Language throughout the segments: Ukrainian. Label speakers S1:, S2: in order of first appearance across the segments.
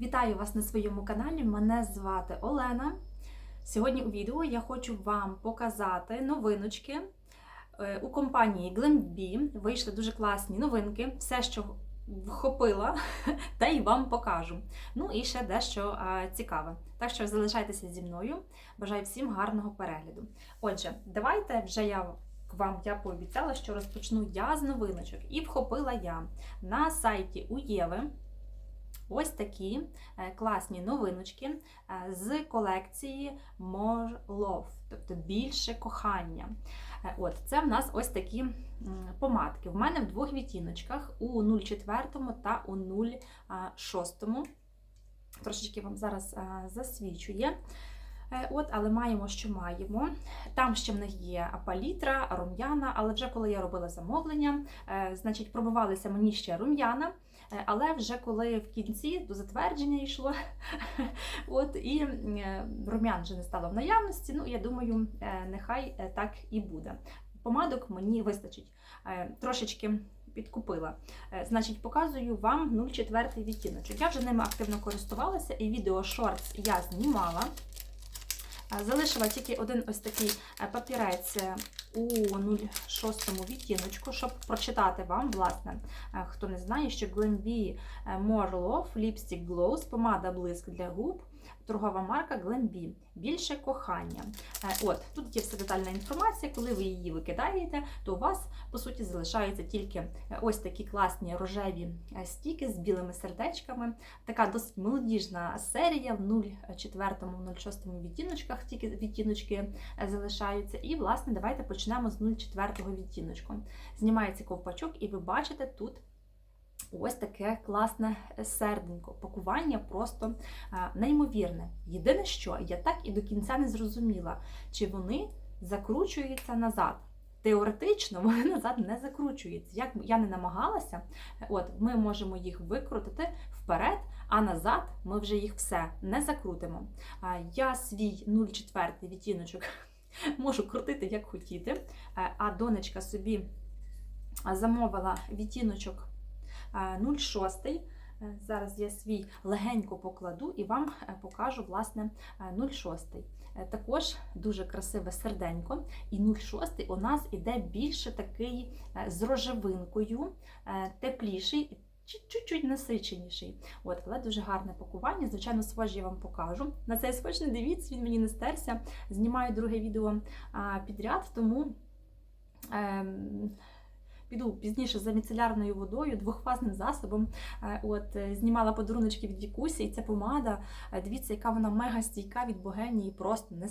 S1: Вітаю вас на своєму каналі. Мене звати Олена. Сьогодні у відео я хочу вам показати новиночки. Е, У компанії Glambi вийшли дуже класні новинки. Все, що вхопила, та й вам покажу. Ну і ще дещо цікаве. Так що залишайтеся зі мною. Бажаю всім гарного перегляду. Отже, давайте вже я вам я пообіцяла, що розпочну я з новиночок. І вхопила я на сайті у Єви. Ось такі е, класні новиночки е, з колекції More Love, тобто більше кохання. Е, От, Це в нас ось такі помадки. В мене в двох відтіночках у 0,4 та у 0,6. Трошечки вам зараз засвічує. От, але маємо, що маємо. Там ще в них є палітра, рум'яна, але вже коли я робила замовлення, значить, пробивалися мені ще рум'яна. Е, Але вже коли в кінці до затвердження йшло, от і е, рум'ян вже не стало в наявності. Ну, я думаю, е, нехай так і буде. Помадок мені вистачить. Трошечки підкупила. Значить, показую вам 0,4 відтіночок. Я вже ними активно користувалася, і відео шортс я знімала. Залишила тільки один ось такий е, папірець е, у 06 відтіночку, щоб прочитати вам, власне, е, хто не знає, що Glambi More Love Lipstick Gloss, помада блиск для губ, торгова марка Glambi. Більше кохання. Е, От, тут є вся детальна інформація, коли ви її викидаєте, то у вас, по суті, залишаються тільки е, ось такі класні рожеві е, стіки з білими сердечками. Така досить молодіжна серія в 0,4-0,6 відтіночках, тільки відтіночки залишаються. І, власне, давайте почнемо з 0,4 відтіночку. Знімається ковпачок, і ви бачите тут. Ось таке класне серденько. Пакування просто неймовірне. Єдине, що я так і до кінця не зрозуміла, чи вони закручуються назад. Теоретично вони назад не закручуються. Як я не намагалася, от ми можемо їх викрутити вперед, а назад ми вже їх все не закрутимо. Я свій 0,4 відтіночок можу крутити як хотіти, Е, а донечка собі замовила відтіночок. 0,6. Е, Зараз я свій легенько покладу і вам е, покажу власне 0,6. Е, Також дуже красиве серденько. І 0,6 у нас іде більше такий з рожевинкою, тепліший. Чуть-чуть насиченіший. От, але дуже гарне пакування. Звичайно, свож я вам покажу. На цей свож не дивіться, він мені не стерся. Знімаю друге відео підряд, тому. Піду пізніше за міцелярною водою, двохфазним засобом. Е, От е, знімала подаруночки від Вікусі, і ця помада. е, Дивіться, яка вона мега стійка від богені, і просто не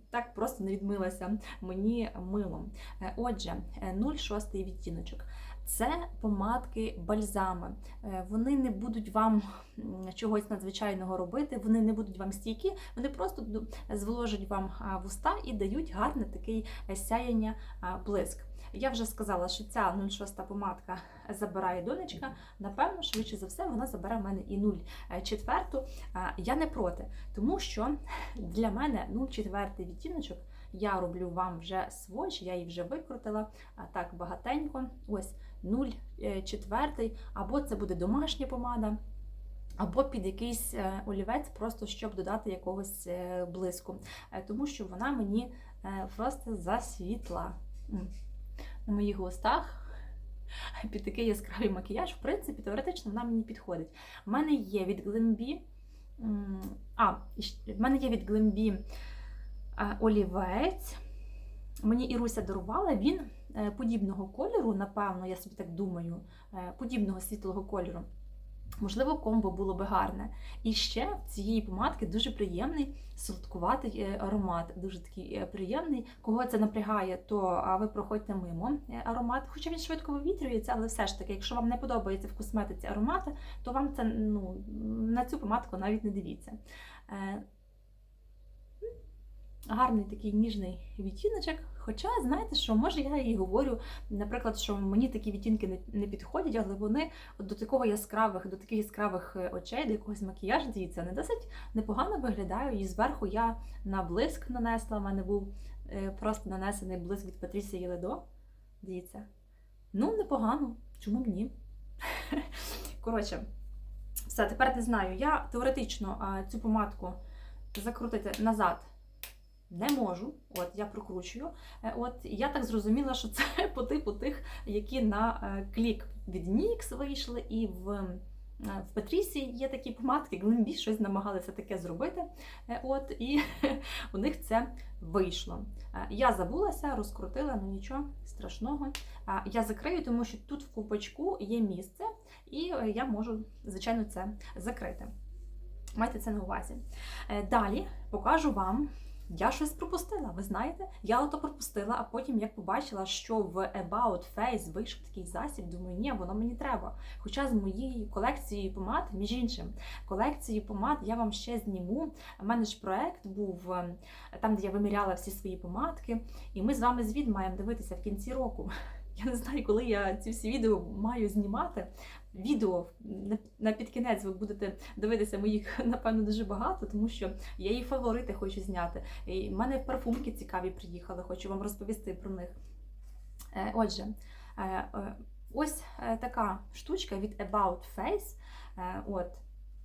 S1: так просто не відмилася мені милом. Отже, е, 0,6 відтіночок. Це помадки бальзами. Вони не будуть вам чогось надзвичайного робити, вони не будуть вам стійкі, вони просто зволожать вам вуста і дають гарне такий е, сяяння блиск. Я вже сказала, що ця 0,6 помадка забирає донечка. Напевно, швидше за все, вона забере в мене і 0,4. А, Я не проти, тому що для мене 0,4 відтіночок я роблю вам вже сводч, я її вже викрутила так багатенько. Ось 0,4, або це буде домашня помада. Або під якийсь е, олівець, просто щоб додати якогось е, блиску, Е, тому що вона мені е, просто засвітла. На моїх густах. Під такий яскравий макіяж, в принципі, теоретично вона мені підходить. У мене є від Glambi, а, в мене є від е, олівець. Мені Іруся дарувала, він е, подібного кольору, напевно, я собі так думаю, е, подібного світлого кольору. Можливо, комбо було би гарне. І ще в цієї помадки дуже приємний солодкуватий е, аромат, дуже такий е, приємний. Кого це напрягає, то ви проходьте мимо е, аромат. Хоча він швидко вивітрюється, але все ж таки, якщо вам не подобається в косметиці аромати, то вам це ну, на цю помадку навіть не дивіться. Гарний такий ніжний відтіночок. Хоча, знаєте що, може я і говорю, наприклад, що мені такі відтінки не, підходять, але вони от до такого яскравих, до таких яскравих е, очей, до якогось макіяжу, дивіться, не досить непогано виглядаю. І зверху я на блиск нанесла. У мене був е, просто нанесений блиск від Патрісії Єледо. Дивіться. Ну, непогано. Чому б ні? Коротше, Все, тепер не знаю. Я теоретично цю помадку закрутити назад не можу. От, я прокручую. Е, От, я так зрозуміла, що це по типу тих, які на е, клік від NYX вийшли, і в, е, в Петрісі є такі помадки, Глембі щось намагалися таке зробити. От, і у них це вийшло. Я забулася, розкрутила, ну нічого страшного. Я закрию, тому що тут в купочку є місце, і я можу, звичайно, це закрити. Майте це на увазі. Далі покажу вам. Я щось пропустила, ви знаєте? Я ото пропустила, а потім як побачила, що в About Face вийшов такий засіб, думаю, ні, воно мені треба. Хоча з моєю колекцією помад, між іншим, колекцію помад я вам ще зніму. У мене ж проект був е, там, де я виміряла всі свої помадки, і ми з вами звід маємо дивитися в кінці року. Я не знаю, коли я ці всі відео маю знімати. Відео на- на підкінець ви будете дивитися моїх, напевно, дуже багато, тому що я її фаворити хочу зняти. І в мене парфумки цікаві приїхали, хочу вам розповісти про них. Е, Отже, е, е, ось така штучка від About Face. От.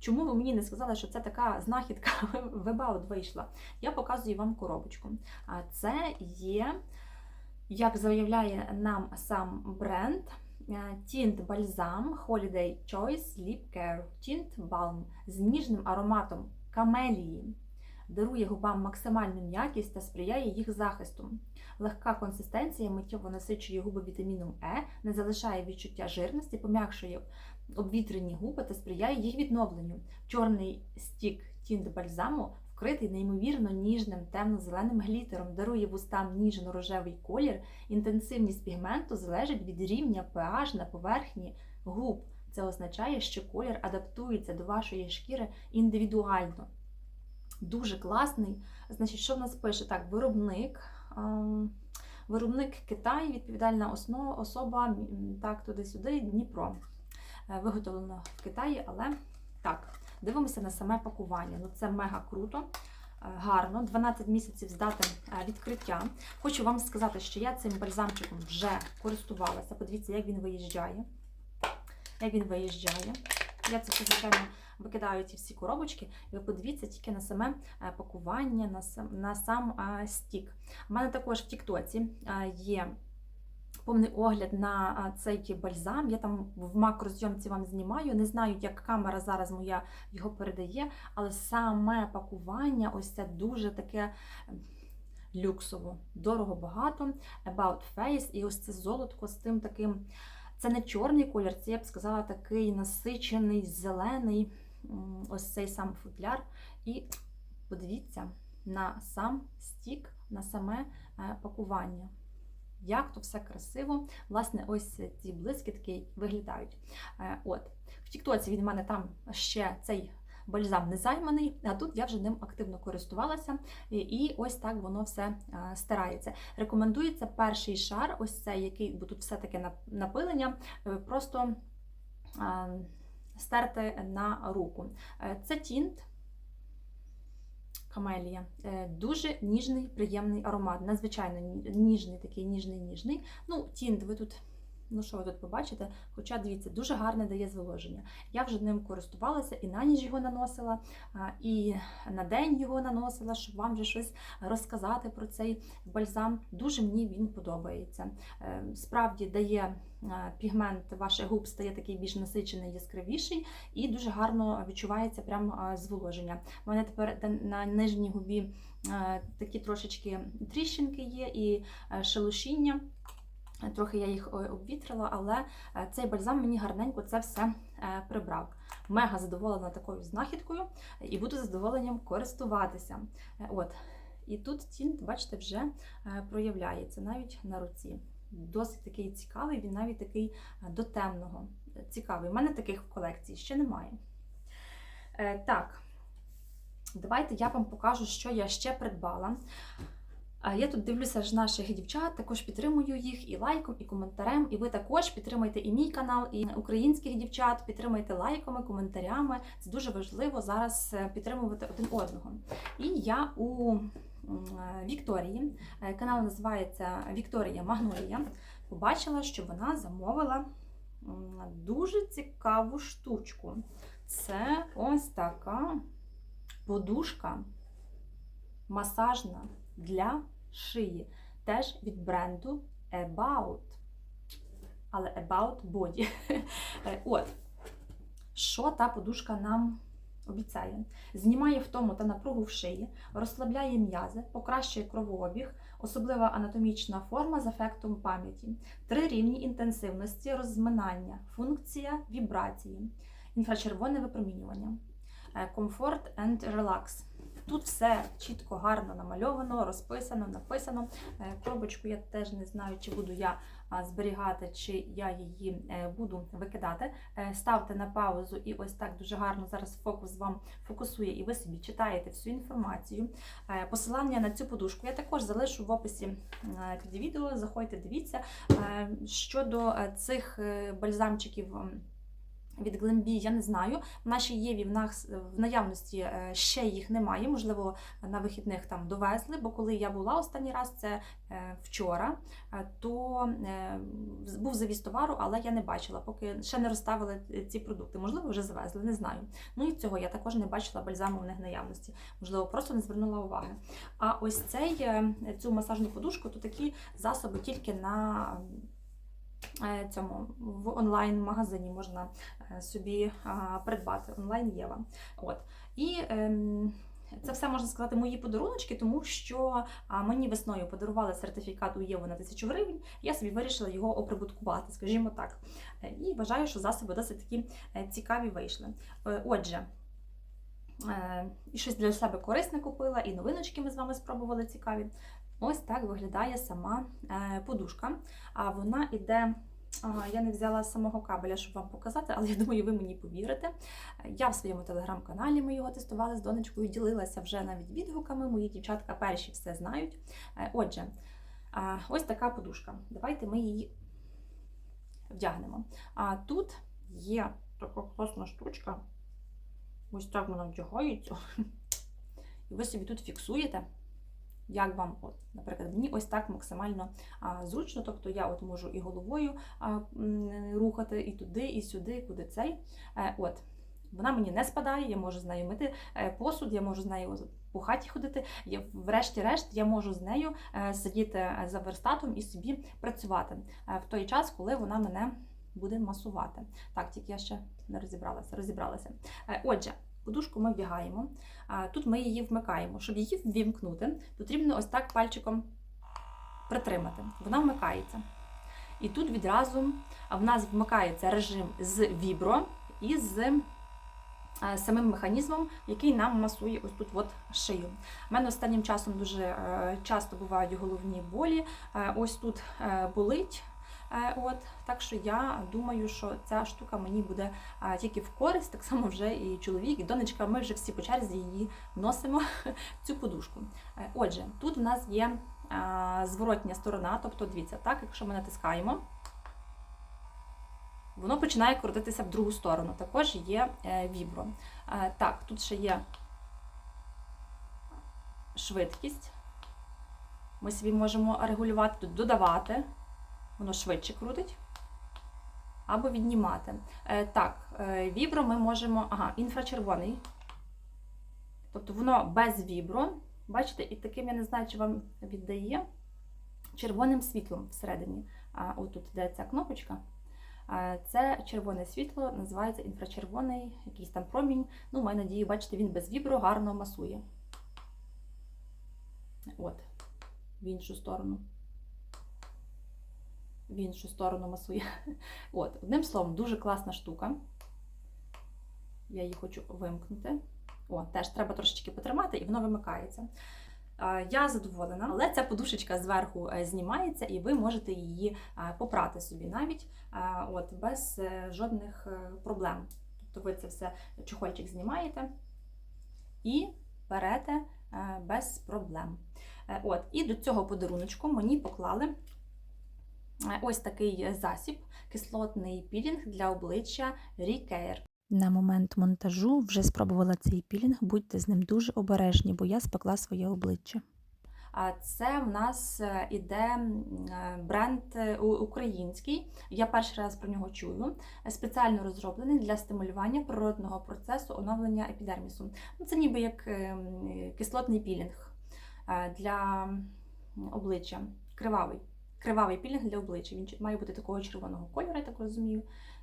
S1: Чому ви мені не сказали, що це така знахідка в About вийшла? Я показую вам коробочку. А Це є, як заявляє нам сам бренд, Тінт Бальзам Holiday Choice Lip Care Tint Balm з ніжним ароматом камелії. Дарує губам максимальну м'якість та сприяє їх захисту. Легка консистенція миттєво насичує губи вітаміном Е, не залишає відчуття жирності, пом'якшує обвітрені губи та сприяє їх відновленню. Чорний стік тінт бальзаму вкритий неймовірно ніжним темно-зеленим глітером, дарує вустам ніжно-рожевий колір. Інтенсивність пігменту залежить від рівня pH на поверхні губ. Це означає, що колір адаптується до вашої шкіри індивідуально. Дуже класний. Значить, що в нас пише? Так, виробник. ем, Виробник Китай, відповідальна основа, особа, так, туди-сюди, Дніпро. Е, Виготовлено в Китаї, але так, дивимося на саме пакування. Ну, це мега круто, е, гарно. 12 місяців з дати е, відкриття. Хочу вам сказати, що я цим бальзамчиком вже користувалася. Подивіться, як він виїжджає. Як він виїжджає. Я це, звичайно, викидаю ці всі коробочки, і ви подивіться тільки на саме е, пакування, на сам, на сам стік. У мене також в Тіктоці є повний огляд на цей бальзам. Я там в макрозйомці вам знімаю. Не знаю, як камера зараз моя його передає, але саме пакування ось це дуже таке. е, Люксово, дорого багато, About Face, і ось це золотко з тим таким. Це не чорний колір, це я б сказала такий насичений, зелений, ось цей сам футляр. І подивіться на сам стік, на саме е, пакування. Як то все красиво. Власне, ось ці блискітки виглядають. Е, От. В Тіктоці від мене там ще цей бальзам не займаний, а тут я вже ним активно користувалася. І- ось так воно все е, стирається. Рекомендується перший шар, ось цей, який, бо тут все-таки напилення, е, просто е, стерти на руку. Це тінт. Камелія. Е, Дуже ніжний, приємний аромат. Надзвичайно ніжний, такий ніжний, ніжний. Ну, тінт, ви тут, ну що ви тут побачите? Хоча дивіться, дуже гарне дає зволоження. Я вже ним користувалася і на ніч його наносила, і на день його наносила, щоб вам вже щось розказати про цей бальзам. Дуже мені він подобається. Е, Справді дає пігмент ваших губ стає такий більш насичений, яскравіший, і дуже гарно відчувається прям е, зволоження. У мене тепер на нижній губі е, такі трошечки тріщинки є і е, шелушіння. Трохи я їх е, обвітрила, але е, цей бальзам мені гарненько це все е, прибрав. Мега задоволена такою знахідкою і буду задоволенням користуватися. От. І тут тінт, бачите, вже проявляється навіть на руці. Досить такий цікавий, він навіть такий до темного. Цікавий. У мене таких в колекції ще немає. Так, давайте я вам покажу, що я ще придбала. Я тут дивлюся ж наших дівчат, також підтримую їх і лайком, і коментарем. І ви також підтримайте і мій канал, і українських дівчат, підтримайте лайками, коментарями. Це дуже важливо зараз е, підтримувати один одного. І я у е, Вікторії, е, канал називається Вікторія Магнолія, побачила, що вона замовила дуже цікаву штучку. Це ось така подушка масажна для шиї. Теж від бренду About. Але About Body. Е, От, що та подушка нам обіцяє? Знімає втому та напругу в шиї, розслабляє м'язи, покращує кровообіг, особлива анатомічна форма з ефектом пам'яті, три рівні інтенсивності, розминання, функція вібрації, інфрачервоне випромінювання, е, комфорт and relax. Тут все чітко, гарно намальовано, розписано, написано. Е, Коробочку я теж не знаю, чи буду я зберігати, чи я її е, буду викидати. Е, Ставте на паузу, і ось так дуже гарно зараз фокус вам фокусує, і ви собі читаєте всю інформацію. Посилання на цю подушку я також залишу в описі під відео. Заходьте, дивіться. Щодо цих бальзамчиків. Від Glambi я не знаю. В нашій Єві в нас в наявності е, ще їх немає. Можливо, на вихідних там довезли, бо коли я була останній раз, це е, вчора, е, то був завіз товару, але я не бачила, поки ще не розставили ці продукти. Можливо, вже завезли, не знаю. Ну і цього я також не бачила бальзаму в них наявності. Можливо, просто не звернула уваги. А ось цей цю масажну подушку, то такі засоби тільки на цьому в онлайн-магазині можна е, собі придбати онлайн Єва. От. І ем, це все можна сказати мої подаруночки, тому що мені весною подарували сертифікат у Єву на 1000 гривень. Я собі вирішила його оприбуткувати, скажімо так. Е, І вважаю, що засоби досить такі е, цікаві вийшли. Е, Отже. е, І щось для себе корисне купила, і новиночки ми з вами спробували цікаві. Ось так виглядає сама е, подушка. А вона іде. Я не взяла самого кабеля, щоб вам показати, але я думаю, ви мені повірите. Я в своєму телеграм-каналі ми його тестували з донечкою, ділилася вже навіть відгуками. Мої дівчатка перші все знають. Е, Отже, ось така подушка. Давайте ми її вдягнемо. А тут є така класна штучка. Ось так вона вдягається. І ви собі тут фіксуєте. Як вам, от, наприклад, мені ось так максимально а, зручно, тобто я от можу і головою а, рухати, і туди, і сюди, куди цей. Е, от. Вона мені не спадає, я можу з нею мити е, посуд, я можу з нею по хаті ходити. Я, врешті-решт, я можу з нею е, сидіти е, за верстатом і собі працювати в той час, коли вона мене буде масувати. Так, тільки я ще не розібралася. розібралася. Отже, подушку ми вдягаємо. Тут ми її вмикаємо. Щоб її ввімкнути, потрібно ось так пальчиком притримати. Вона вмикається. І тут відразу в нас вмикається режим з вібро і з самим механізмом, який нам масує ось тут от шию. У мене останнім часом дуже е, часто бувають головні болі. Е, Ось тут е, болить. Е, От, так що я думаю, що ця штука мені буде тільки в користь, так само вже і чоловік, і донечка. Ми вже всі по черзі її носимо цю подушку. Е, Отже, тут в нас є зворотня сторона, тобто дивіться, так, якщо ми натискаємо, воно починає крутитися в другу сторону. Також є е, вібро. Так, тут ще є швидкість. Ми собі можемо регулювати тут, додавати воно швидше крутить. Або віднімати. Е, так, е, вібро ми можемо. Ага, інфрачервоний. Тобто воно без вібро. Бачите, і таким я не знаю, чи вам віддає червоним світлом всередині. Отут де ця кнопочка. Це червоне світло, називається інфрачервоний, якийсь там промінь. Ну, маю надію, бачите, він без вібро гарно масує. От, в іншу сторону в іншу сторону масує. От, одним словом, дуже класна штука. Я її хочу вимкнути. О, теж треба трошечки потримати, і воно вимикається. Я задоволена, але ця подушечка зверху е, знімається, і ви можете її е, попрати собі навіть е, от, без жодних проблем. Тобто ви це все чохольчик знімаєте і берете без проблем. От, І до цього подаруночку мені поклали ось такий засіб, кислотний пілінг для обличчя Recare.
S2: На момент монтажу вже спробувала цей пілінг, будьте з ним дуже обережні, бо я спекла своє обличчя.
S1: А Це в нас е, іде е, бренд е, український. Я перший раз про нього чую. Спеціально розроблений для стимулювання природного процесу оновлення епідермісу. Ну, Це ніби як кислотний пілінг для обличчя. Кривавий. Кривавий пілінг для обличчя. Він має бути такого червоного кольору, я так розумію.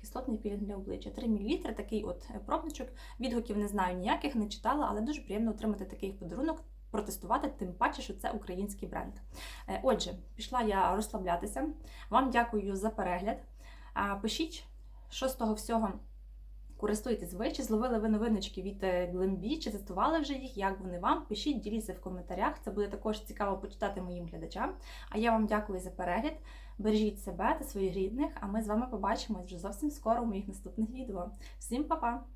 S1: Кислотний пілінг для обличчя. 3 мл, такий от е, пробничок. Відгуків не знаю ніяких, не читала, але дуже приємно отримати такий подарунок, протестувати, тим паче, що це український бренд. Е, Отже, пішла я розслаблятися. Вам дякую за перегляд. Пишіть, що всього користуєтесь ви, чи зловили ви новиночки від Глембі, чи тестували вже їх, як вони вам. Пишіть, діліться в коментарях. Це буде також цікаво почитати моїм глядачам. А я вам дякую за перегляд. Бережіть себе та своїх рідних, а ми з вами побачимось вже зовсім скоро у моїх наступних відео. Всім па-па!